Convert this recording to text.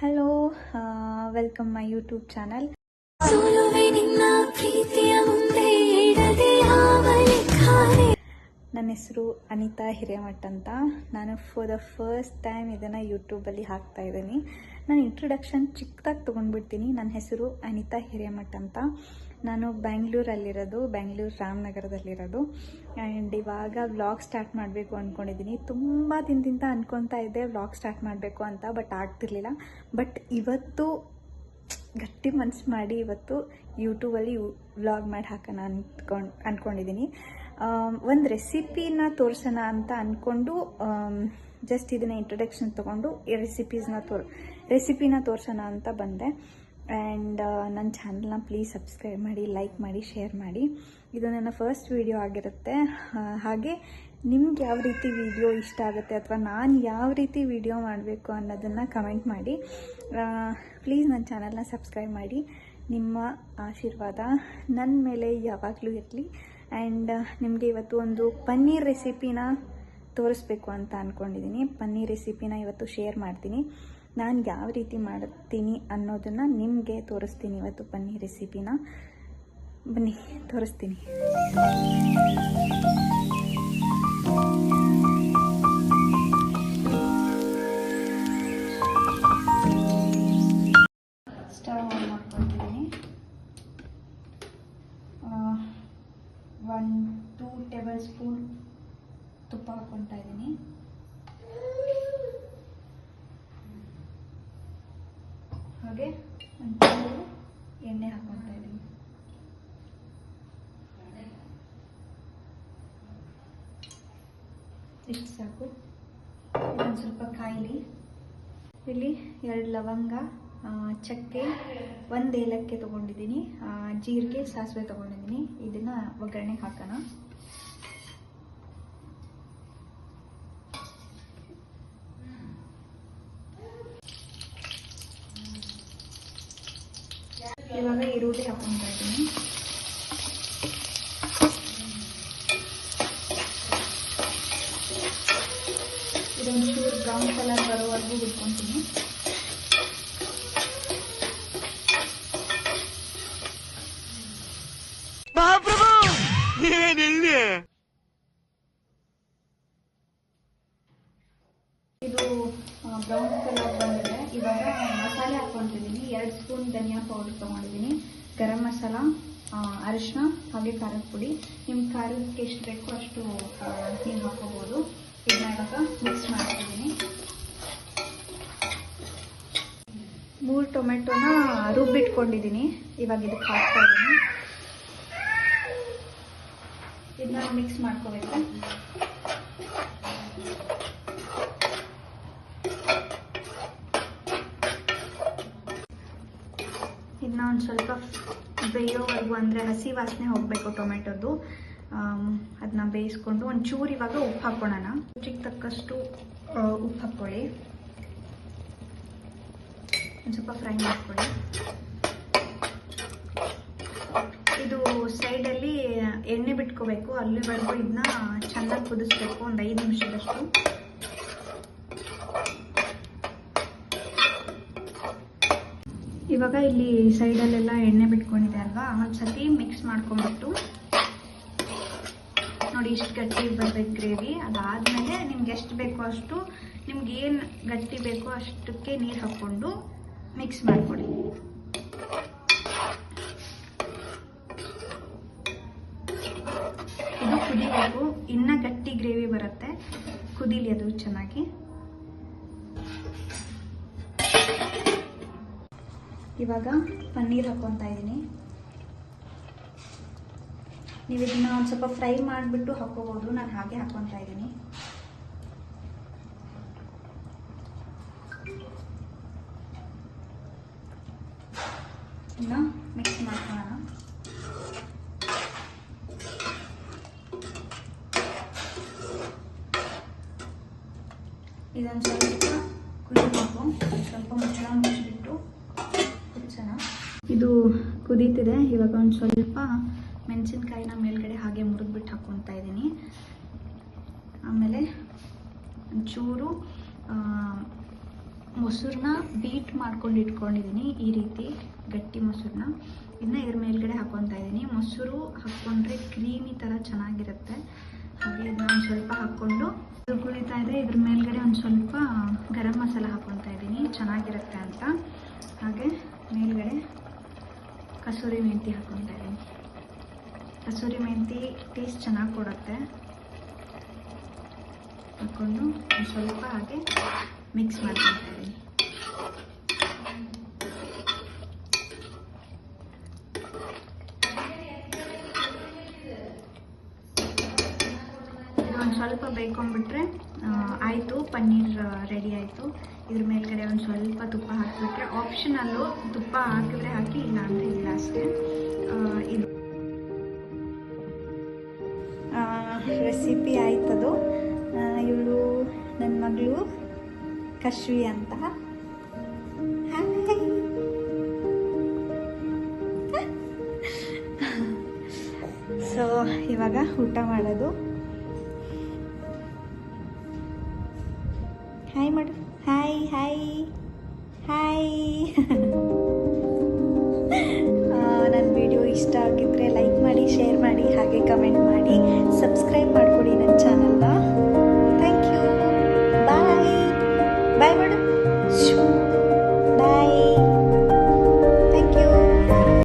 Hello welcome my YouTube channel ನನ್ನ ಹೆಸರು ಅನಿತಾ ಹಿರೇಮಠ್ ಅಂತ. ನಾನು ಫಾರ್ ದ ಫಸ್ಟ್ ಟೈಮ್ ಇದನ್ನು ಯೂಟ್ಯೂಬಲ್ಲಿ ಹಾಕ್ತಾ ಇದ್ದೀನಿ. ನಾನು ಇಂಟ್ರೊಡಕ್ಷನ್ ಚಿಕ್ಕದಾಗಿ ತೊಗೊಂಡ್ಬಿಡ್ತೀನಿ. ನನ್ನ ಹೆಸರು ಅನಿತಾ ಹಿರೇಮಠ್ ಅಂತ. ನಾನು ಬ್ಯಾಂಗ್ಳೂರಲ್ಲಿರೋದು ರಾಮನಗರದಲ್ಲಿ ರಾಮನಗರದಲ್ಲಿರೋದು. ಆ್ಯಂಡ್ ಇವಾಗ ವ್ಲಾಗ್ ಸ್ಟಾರ್ಟ್ ಮಾಡಬೇಕು ಅಂದ್ಕೊಂಡಿದ್ದೀನಿ ತುಂಬ ದಿನದಿಂದ ಅಂದ್ಕೊತಾ ಇದ್ದೆ ವ್ಲಾಗ್ ಸ್ಟಾರ್ಟ್ ಮಾಡಬೇಕು ಅಂತ ಬಟ್ ಆಗ್ತಿರ್ಲಿಲ್ಲ. ಬಟ್ ಇವತ್ತು ಗಟ್ಟಿ ಮನ್ಸು ಮಾಡಿ ಇವತ್ತು ಯೂಟ್ಯೂಬಲ್ಲಿ ವ್ಲಾಗ್ ಮಾಡಿ ಹಾಕೋಣ ಅಂದ್ಕೊಂಡು ಅಂದ್ಕೊಂಡಿದ್ದೀನಿ ಒಂದು ರೆಸಿಪಿನ ತೋರಿಸೋಣ ಅಂತ ಅಂದ್ಕೊಂಡು ಜಸ್ಟ್ ಇದನ್ನ ಇಂಟ್ರೊಡಕ್ಷನ್ ತೊಗೊಂಡು ಈ ರೆಸಿಪೀಸ್ನ ತೋರ್ ರೆಸಿಪಿನ ತೋರಿಸೋಣ ಅಂತ ಬಂದೆ. ಆ್ಯಂಡ್ ನನ್ನ ಚಾನಲ್ನ ಪ್ಲೀಸ್ ಸಬ್ಸ್ಕ್ರೈಬ್ ಮಾಡಿ ಲೈಕ್ ಮಾಡಿ ಶೇರ್ ಮಾಡಿ. ಇದು ನನ್ನ ಫಸ್ಟ್ ವಿಡಿಯೋ ಆಗಿರುತ್ತೆ. ಹಾಗೆ ನಿಮ್ಗೆ ಯಾವ ರೀತಿ ವಿಡಿಯೋ ಇಷ್ಟ ಆಗುತ್ತೆ ಅಥವಾ ನಾನು ಯಾವ ರೀತಿ ವಿಡಿಯೋ ಮಾಡಬೇಕು ಅನ್ನೋದನ್ನು ಕಮೆಂಟ್ ಮಾಡಿ. ಪ್ಲೀಸ್ ನನ್ನ ಚಾನಲ್ನ ಸಬ್ಸ್ಕ್ರೈಬ್ ಮಾಡಿ. ನಿಮ್ಮ ಆಶೀರ್ವಾದ ನನ್ನ ಮೇಲೆ ಯಾವಾಗಲೂ ಇರಲಿ. ಆ್ಯಂಡ್ ನಿಮಗೆ ಇವತ್ತು ಒಂದು ಪನ್ನೀರ್ ರೆಸಿಪಿನ ತೋರಿಸ್ಬೇಕು ಅಂತ ಅಂದ್ಕೊಂಡಿದ್ದೀನಿ ಪನ್ನೀರ್ ರೆಸಿಪಿನ ಇವತ್ತು ಶೇರ್ ಮಾಡ್ತೀನಿ. ನಾನು ಯಾವ ರೀತಿ ಮಾಡ್ತೀನಿ ಅನ್ನೋದನ್ನು ನಿಮಗೆ ತೋರಿಸ್ತೀನಿ ಇವತ್ತು. ಬನ್ನಿ ರೆಸಿಪಿನ. ಬನ್ನಿ, ತೋರಿಸ್ತೀನಿ. Stove on one two tablespoon ತುಪ್ಪ ಹಾಕ್ಕೊತಾ ಇದ್ದೀನಿ ಹಾಗೆ ಒಂಚೂರು ಎಣ್ಣೆ ಹಾಕ್ಕೊತಾ ಇದ್ದೀನಿ ಇಷ್ಟು ಸಾಕು ಒಂದು ಸ್ವಲ್ಪ ಕಾಯಿಲಿ ಇಲ್ಲಿ ಎರಡು ಲವಂಗ ಚಕ್ಕೆ, ಒಂದು ಏಲಕ್ಕಿ ತೊಗೊಂಡಿದ್ದೀನಿ. ಜೀರಿಗೆ, ಸಾಸಿವೆ ತೊಗೊಂಡಿದ್ದೀನಿ. ಇದನ್ನು ಒಗ್ಗರಣೆ ಹಾಕೋಣ. ಇವಾಗ ಈರುಳ್ಳಿ ಹಾಕೊಂಡ್ತಾ ಇದ್ದೀನಿ ಇದೊಂದು ಚೂರು ಬ್ರೌನ್ ಕಲರ್ ಬರೋವರೆಗೂ ಬಿಟ್ಕೊತೀನಿ ಇದು ಬ್ರೌನ್ ಕಲರ್ ಬಂದಿದೆ. ಇವಾಗ ಮಸಾಲೆ ಹಾಕೊಂಡಿದ್ದೀನಿ ಎರಡು ಸ್ಪೂನ್ ಧನಿಯಾ ಪೌಡರ್ ತೊಗೊಂಡಿದ್ದೀನಿ. ಗರಂ ಮಸಾಲ ಅರಿಶಿನ ಹಾಗೆ ಖಾರದ ಪುಡಿ. ನಿಮ್ ಖಾರಕ್ಕೆ ಎಷ್ಟು ಬೇಕೋ ಅಷ್ಟು ನೀವು ಹಾಕೋಬೋದು. ಇದನ್ನ ಮಿಕ್ಸ್ ಮಾಡ್ತಿದ್ದೀನಿ. ಮೂರು ಟೊಮೆಟೊನ ರುಬ್ಬಿಟ್ಕೊಂಡಿದ್ದೀನಿ. ಇವಾಗ ಇದಕ್ಕೆ ಹಾಕ್ತಾ ಇದ್ದೀನಿ. ಇದನ್ನ ಮಿಕ್ಸ್ ಮಾಡ್ಕೋಬೇಕು. ಇದನ್ನ ಒಂದು ಸ್ವಲ್ಪ ಬೇಯೋವರೆಗೂ ಅಂದರೆ ಹಸಿ ವಾಸನೆ ಹೋಗಬೇಕು ಟೊಮೆಟೊದು. ಅದನ್ನ ಬೇಯಿಸ್ಕೊಂಡು ಒಂದು ಚೂರು ಇವಾಗ ಉಪ್ಪು ಹಾಕ್ಕೊಳ್ಳೋಣ ರುಚಿಗೆ ತಕ್ಕಷ್ಟು ಉಪ್ಪು ಹಾಕ್ಕೊಳ್ಳಿ. ಒಂದು ಸ್ವಲ್ಪ ಫ್ರೈ ಮಾಡ್ಕೊಳ್ಳಿ. ಇದು ಸೈಡಲ್ಲಿ ಎಣ್ಣೆ ಬಿಟ್ಕೋಬೇಕು. ಅಲ್ಲಿವರೆಗೂ ಇದನ್ನ ಚೆನ್ನಾಗಿ ಕುದಿಸ್ಬೇಕು. ಒಂದು ಐದು ನಿಮಿಷದಷ್ಟು. ಇವಾಗ ಇಲ್ಲಿ ಸೈಡಲ್ಲೆಲ್ಲ ಎಣ್ಣೆ ಬಿಟ್ಕೊಂಡಿದೆ ಅಲ್ವಾ? ಒಂದ್ಸತಿ ಮಿಕ್ಸ್ ಮಾಡ್ಕೊಂಡ್ಬಿಟ್ಟು ನೋಡಿ ಇಷ್ಟು ಗಟ್ಟಿ ಬರ್ಬೇಕು ಗ್ರೇವಿ. ಅದಾದಮೇಲೆ ನಿಮ್ಗೆ ಎಷ್ಟು ಬೇಕೋ ಅಷ್ಟು, ನಿಮ್ಗೆ ಏನು ಗಟ್ಟಿ ಬೇಕೋ ಅಷ್ಟಕ್ಕೆ ನೀರು ಹಾಕ್ಕೊಂಡು ಮಿಕ್ಸ್ ಮಾಡಿಕೊಡಿ. ಇದು ಕುದಿಬೇಕು. ಇನ್ನ ಗಟ್ಟಿ ಗ್ರೇವಿ ಬರುತ್ತೆ. ಕುದೀಲಿ ಅದು ಚೆನ್ನಾಗಿ. ಇವಾಗ ಪನ್ನೀರ್ ಹಾಕ್ಕೊತಾ ಇದ್ದೀನಿ ನೀವು ಇದನ್ನ ಒಂದು ಸ್ವಲ್ಪ ಫ್ರೈ ಮಾಡಿಬಿಟ್ಟು ಹಾಕೋಬೋದು. ನಾನು ಹಾಗೆ ಹಾಕ್ಕೊತಾ ಇದ್ದೀನಿ. ಇನ್ನು ಮಿಕ್ಸ್ ಮಾಡ್ಕೊಳ್ಳೋಣ. ಇದೊಂದು ಸ್ವಲ್ಪ ಕುದಿಬೇಕು. ಸ್ವಲ್ಪ ಮುಚ್ಚಳ ಮುಚ್ಚಿಬಿಟ್ಟು ಕುದಿಸೋಣ. ಇದು ಕುದೀತಿದೆ. ಇವಾಗ ಒಂದು ಸ್ವಲ್ಪ ಮೆಣಸಿನ್ಕಾಯಿನ ಮೇಲ್ಗಡೆ ಹಾಗೆ ಮುರಿದ್ಬಿಟ್ಟು ಹಾಕ್ಕೊತಾ ಇದ್ದೀನಿ. ಆಮೇಲೆ ಒಂಚೂರು ಆ, ಮೊಸರನ್ನ ಬೀಟ್ ಮಾಡ್ಕೊಂಡು ಇಟ್ಕೊಂಡಿದ್ದೀನಿ ಈ ರೀತಿ ಗಟ್ಟಿ ಮೊಸರನ್ನ. ಇದನ್ನ ಇದ್ರ ಮೇಲ್ಗಡೆ ಹಾಕ್ಕೊತಾ ಇದ್ದೀನಿ. ಮೊಸರು ಹಾಕ್ಕೊಂಡ್ರೆ ಕ್ರೀಮಿ ಥರ ಚೆನ್ನಾಗಿರುತ್ತೆ. ಹಾಗೆ ಇದನ್ನ ಒಂದು ಸ್ವಲ್ಪ ಹಾಕ್ಕೊಂಡು ಇದು ಕುಳಿತಾ ಇದೆ ಇದ್ರ ಮೇಲ್ಗಡೆ ಒಂದು ಸ್ವಲ್ಪ ಗರಂ ಮಸಾಲ ಹಾಕ್ಕೊತಾ ಇದ್ದೀನಿ. ಚೆನ್ನಾಗಿರುತ್ತೆ ಅಂತ. ಹಾಗೆ ಮೇಲ್ಗಡೆ ಕಸೂರಿ ಮೆಂತಿ ಹಾಕ್ಕೊತಾ ಇದ್ದೀನಿ. ಕಸೂರಿ ಮೆಂತಿ ಟೇಸ್ಟ್ ಚೆನ್ನಾಗಿ ಕೊಡುತ್ತೆ. ಹಾಕ್ಕೊಂಡು ಸ್ವಲ್ಪ ಹಾಗೆ ಮಿಕ್ಸ್ ಮಾಡ್ಕೊತಾ ಒಂದು ಸ್ವಲ್ಪ ಬೇಯ್ಕೊಂಡ್ಬಿಟ್ರೆ ಆಯಿತು, ಪನ್ನೀರ್ ರೆಡಿ ಆಯಿತು. ಇದ್ರ ಮೇಲ್ಗಡೆ ಒಂದು ಸ್ವಲ್ಪ ತುಪ್ಪ ಹಾಕಿಬಿಟ್ರೆ ಆಪ್ಷನಲ್ಲು ತುಪ್ಪ ಹಾಕಿದ್ರೆ ಹಾಕಿ ಇಲ್ಲ ಅಂದರೆ ಇಲ್ಲ ಅಷ್ಟೇ. ಇದು ರೆಸಿಪಿ ಆಯ್ತದು. ಇವಳು ನನ್ನ ಮಗಳು ಕಶ್ವಿ ಅಂತ. ಸೊ ಇವಾಗ ಊಟ ಮಾಡೋದು. ಹಾಯ್ ಮಾಡು. ಹಾಯ್ ಹಾಯ್ ಹಾಯ್ ನನ್ನ ವಿಡಿಯೋ ಇಷ್ಟ ಆಗಿದ್ರೆ ಲೈಕ್ ಮಾಡಿ ಶೇರ್ ಮಾಡಿ, ಹಾಗೆ ಕಮೆಂಟ್ ಮಾಡಿ.